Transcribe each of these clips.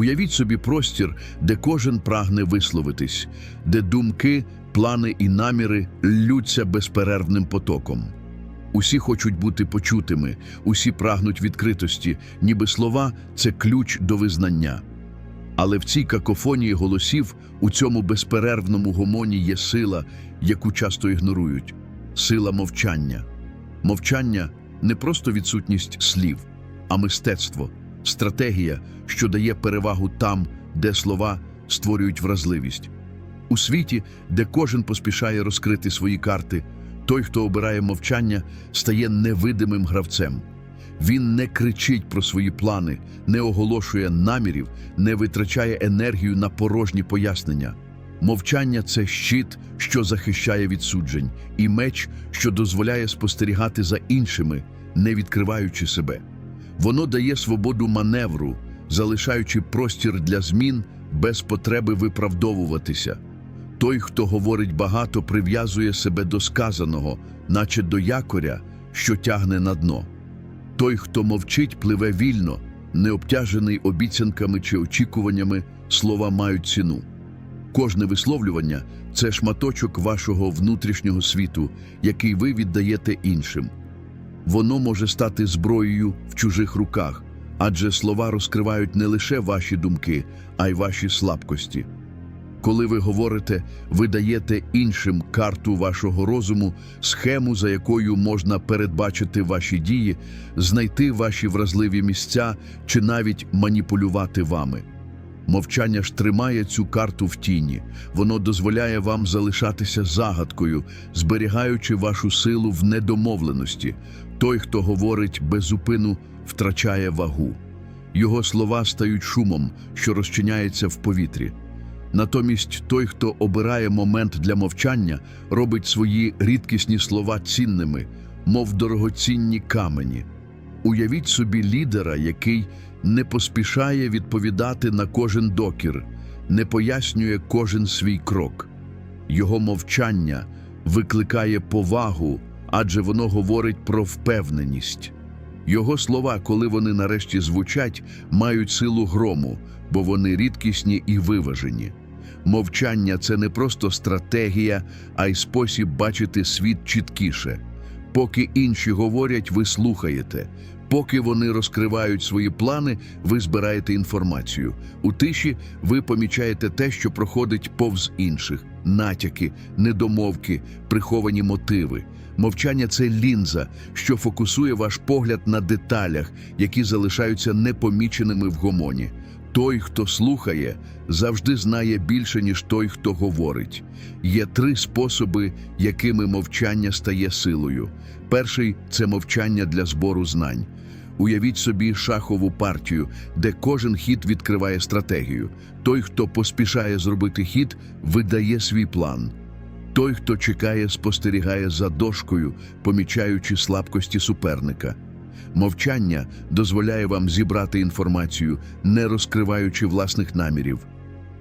Уявіть собі простір, де кожен прагне висловитись, де думки, плани і наміри ллються безперервним потоком. Усі хочуть бути почутими, усі прагнуть відкритості, ніби слова це ключ до визнання. Але в цій какофонії голосів, у цьому безперервному гомоні є сила, яку часто ігнорують сила мовчання. Мовчання не просто відсутність слів, а мистецтво, стратегія, що дає перевагу там, де слова створюють вразливість. У світі, де кожен поспішає розкрити свої карти, той, хто обирає мовчання, стає невидимим гравцем. Він не кричить про свої плани, не оголошує намірів, не витрачає енергію на порожні пояснення. Мовчання це щит, що захищає від суджень, і меч, що дозволяє спостерігати за іншими, не відкриваючи себе. Воно дає свободу маневру, залишаючи простір для змін без потреби виправдовуватися. Той, хто говорить багато, прив'язує себе до сказаного, наче до якоря, що тягне на дно. Той, хто мовчить, пливе вільно, не обтяжений обіцянками чи очікуваннями, слова мають ціну. Кожне висловлювання це шматочок вашого внутрішнього світу, який ви віддаєте іншим. Воно може стати зброєю в чужих руках, адже слова розкривають не лише ваші думки, а й ваші слабкості. Коли ви говорите, ви даєте іншим карту вашого розуму, схему, за якою можна передбачити ваші дії, знайти ваші вразливі місця чи навіть маніпулювати вами. Мовчання ж тримає цю карту в тіні, воно дозволяє вам залишатися загадкою, зберігаючи вашу силу в недомовленості. Той, хто говорить без зупину, втрачає вагу. Його слова стають шумом, що розчиняється в повітрі. Натомість той, хто обирає момент для мовчання, робить свої рідкісні слова цінними, мов дорогоцінні камені. Уявіть собі лідера, який не поспішає відповідати на кожен докір, не пояснює кожен свій крок. Його мовчання викликає повагу, адже воно говорить про впевненість. Його слова, коли вони нарешті звучать, мають силу грому, бо вони рідкісні і виважені. Мовчання це не просто стратегія, а й спосіб бачити світ чіткіше. Поки інші говорять, ви слухаєте. Поки вони розкривають свої плани, ви збираєте інформацію. У тиші ви помічаєте те, що проходить повз інших: натяки, недомовки, приховані мотиви. Мовчання це лінза, що фокусує ваш погляд на деталях, які залишаються непоміченими в гомоні. Той, хто слухає, завжди знає більше, ніж той, хто говорить. Є три способи, якими мовчання стає силою. Перший це мовчання для збору знань. Уявіть собі шахову партію, де кожен хід відкриває стратегію. Той, хто поспішає зробити хід, видає свій план. Той, хто чекає, спостерігає за дошкою, помічаючи слабкості суперника. Мовчання дозволяє вам зібрати інформацію, не розкриваючи власних намірів.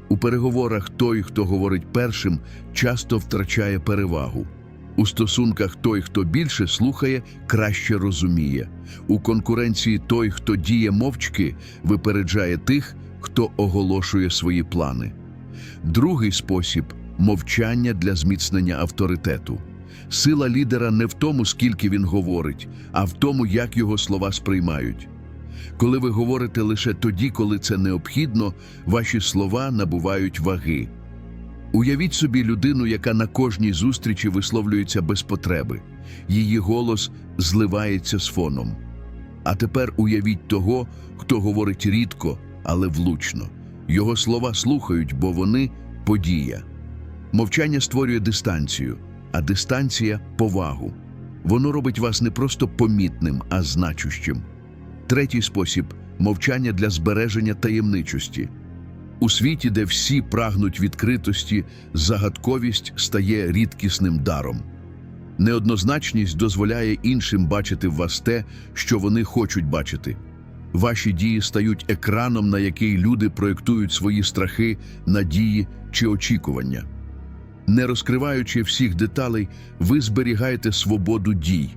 У переговорах той, хто говорить першим, часто втрачає перевагу. У стосунках той, хто більше слухає, краще розуміє. У конкуренції той, хто діє мовчки, випереджає тих, хто оголошує свої плани. Другий спосіб мовчання для зміцнення авторитету. Сила лідера не в тому, скільки він говорить, а в тому, як його слова сприймають. Коли ви говорите лише тоді, коли це необхідно, ваші слова набувають ваги. Уявіть собі людину, яка на кожній зустрічі висловлюється без потреби. Її голос зливається з фоном. А тепер уявіть того, хто говорить рідко, але влучно. Його слова слухають, бо вони подія. Мовчання створює дистанцію, а дистанція повагу. Воно робить вас не просто помітним, а значущим. Третій спосіб мовчання для збереження таємничості. У світі, де всі прагнуть відкритості, загадковість стає рідкісним даром. Неоднозначність дозволяє іншим бачити в вас те, що вони хочуть бачити. Ваші дії стають екраном, на який люди проєктують свої страхи, надії чи очікування. Не розкриваючи всіх деталей, ви зберігаєте свободу дій.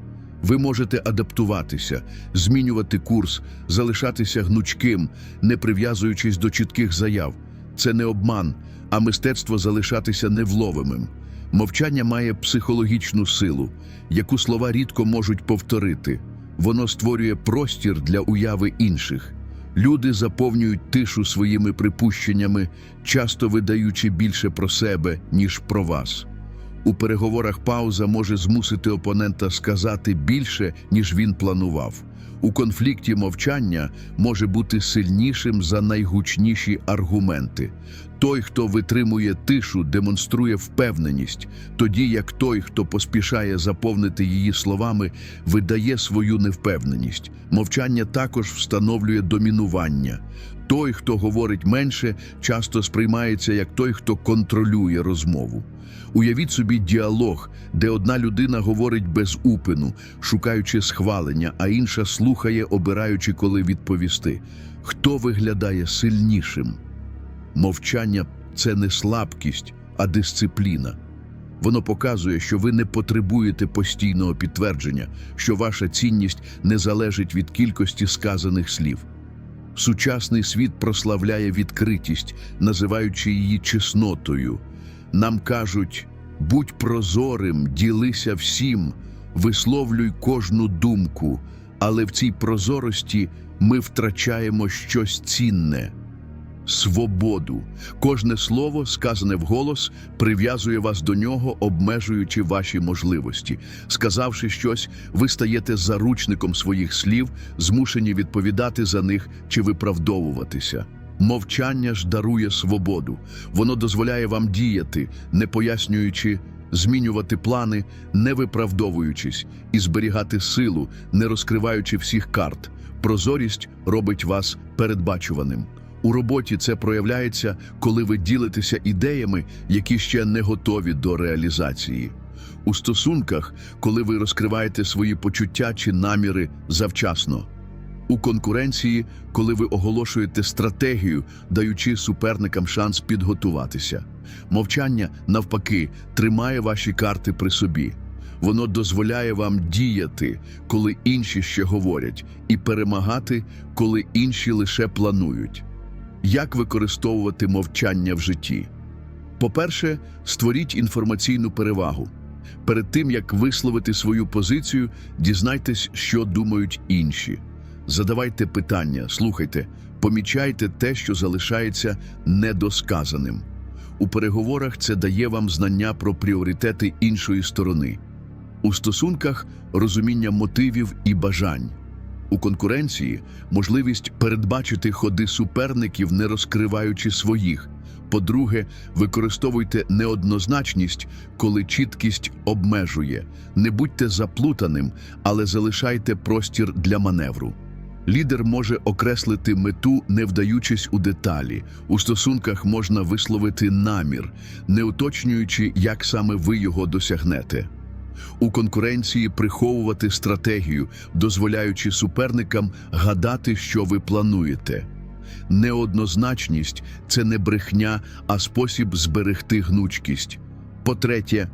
Ви можете адаптуватися, змінювати курс, залишатися гнучким, не прив'язуючись до чітких заяв. Це не обман, а мистецтво залишатися невловимим. Мовчання має психологічну силу, яку слова рідко можуть повторити. Воно створює простір для уяви інших. Люди заповнюють тишу своїми припущеннями, часто видаючи більше про себе, ніж про вас. У переговорах пауза може змусити опонента сказати більше, ніж він планував. У конфлікті мовчання може бути сильнішим за найгучніші аргументи. Той, хто витримує тишу, демонструє впевненість, тоді як той, хто поспішає заповнити її словами, видає свою невпевненість. Мовчання також встановлює домінування. Той, хто говорить менше, часто сприймається як той, хто контролює розмову. Уявіть собі діалог, де одна людина говорить без упину, шукаючи схвалення, а інша слухає, обираючи, коли відповісти. Хто виглядає сильнішим? Мовчання це не слабкість, а дисципліна. Воно показує, що ви не потребуєте постійного підтвердження, що ваша цінність не залежить від кількості сказаних слів. Сучасний світ прославляє відкритість, називаючи її чеснотою. Нам кажуть: будь прозорим, ділися всім, висловлюй кожну думку, але в цій прозорості ми втрачаємо щось цінне. Свободу. Кожне слово, сказане вголос, прив'язує вас до нього, обмежуючи ваші можливості. Сказавши щось, ви стаєте заручником своїх слів, змушені відповідати за них чи виправдовуватися. Мовчання ж дарує свободу. Воно дозволяє вам діяти, не пояснюючи, змінювати плани, не виправдовуючись, і зберігати силу, не розкриваючи всіх карт. Прозорість робить вас передбачуваним. У роботі це проявляється, коли ви ділитеся ідеями, які ще не готові до реалізації. У стосунках, коли ви розкриваєте свої почуття чи наміри завчасно. У конкуренції, коли ви оголошуєте стратегію, даючи суперникам шанс підготуватися. Мовчання, навпаки, тримає ваші карти при собі. Воно дозволяє вам діяти, коли інші ще говорять, і перемагати, коли інші лише планують. Як використовувати мовчання в житті? По-перше, створіть інформаційну перевагу. Перед тим, як висловити свою позицію, дізнайтесь, що думають інші. Задавайте питання, слухайте, помічайте те, що залишається недосказаним. У переговорах це дає вам знання про пріоритети іншої сторони. У стосунках розуміння мотивів і бажань. У конкуренції можливість передбачити ходи суперників, не розкриваючи своїх. По-друге, використовуйте неоднозначність, коли чіткість обмежує. Не будьте заплутаним, але залишайте простір для маневру. Лідер може окреслити мету, не вдаючись у деталі. У стосунках можна висловити намір, не уточнюючи, як саме ви його досягнете. У конкуренції приховувати стратегію, дозволяючи суперникам гадати, що ви плануєте. Неоднозначність це не брехня, а спосіб зберегти гнучкість. По-третє,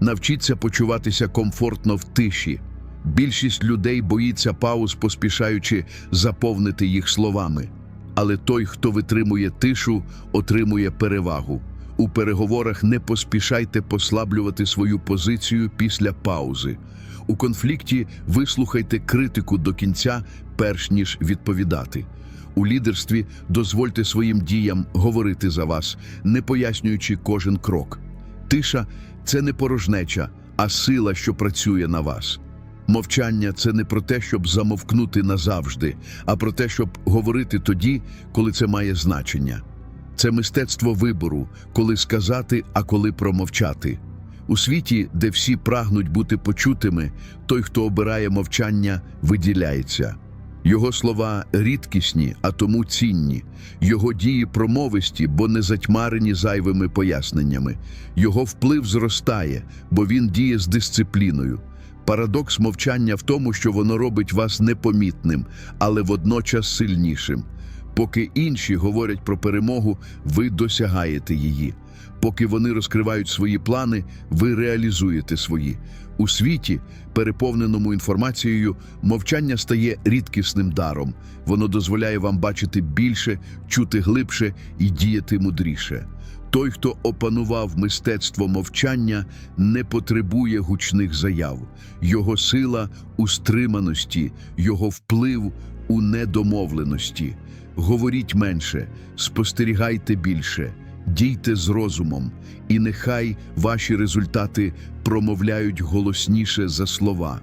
навчіться почуватися комфортно в тиші. Більшість людей боїться пауз, поспішаючи заповнити їх словами. Але той, хто витримує тишу, отримує перевагу. У переговорах не поспішайте послаблювати свою позицію після паузи. У конфлікті вислухайте критику до кінця, перш ніж відповідати. У лідерстві дозвольте своїм діям говорити за вас, не пояснюючи кожен крок. Тиша це не порожнеча, а сила, що працює на вас. Мовчання це не про те, щоб замовкнути назавжди, а про те, щоб говорити тоді, коли це має значення. Це мистецтво вибору, коли сказати, а коли промовчати. У світі, де всі прагнуть бути почутими, той, хто обирає мовчання, виділяється. Його слова рідкісні, а тому цінні, його дії промовисті, бо не затьмарені зайвими поясненнями. Його вплив зростає, бо він діє з дисципліною. Парадокс мовчання в тому, що воно робить вас непомітним, але водночас сильнішим. Поки інші говорять про перемогу, ви досягаєте її. Поки вони розкривають свої плани, ви реалізуєте свої. У світі, переповненому інформацією, мовчання стає рідкісним даром. Воно дозволяє вам бачити більше, чути глибше і діяти мудріше. Той, хто опанував мистецтво мовчання, не потребує гучних заяв. Його сила у стриманості, його вплив у недомовленості. Говоріть менше, спостерігайте більше, дійте з розумом, і нехай ваші результати промовляють голосніше за слова.